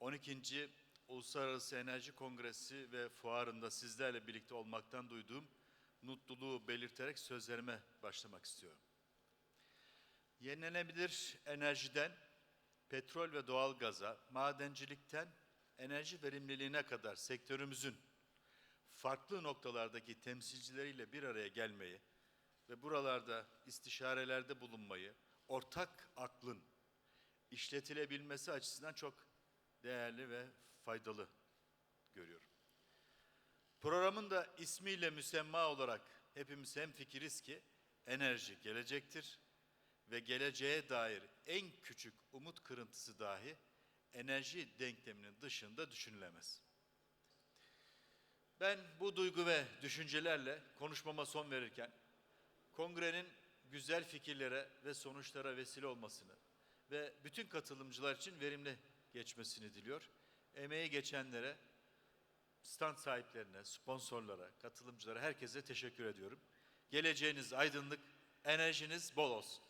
12. Uluslararası Enerji Kongresi ve fuarında sizlerle birlikte olmaktan duyduğum mutluluğu belirterek sözlerime başlamak istiyorum. Yenilenebilir enerjiden petrol ve doğal gaza, madencilikten enerji verimliliğine kadar sektörümüzün farklı noktalardaki temsilcileriyle bir araya gelmeyi ve buralarda istişarelerde bulunmayı, ortak aklın işletilebilmesi açısından çok değerli ve faydalı görüyorum. Programın da ismiyle müsemma olarak hepimiz hem fikiriz ki enerji gelecektir ve geleceğe dair en küçük umut kırıntısı dahi enerji denkleminin dışında düşünülemez. Ben bu duygu ve düşüncelerle konuşmama son verirken kongrenin güzel fikirlere ve sonuçlara vesile olmasını ve bütün katılımcılar için verimli geçmesini diliyor. Emeği geçenlere, stand sahiplerine, sponsorlara, katılımcılara, herkese teşekkür ediyorum. Geleceğiniz aydınlık, enerjiniz bol olsun.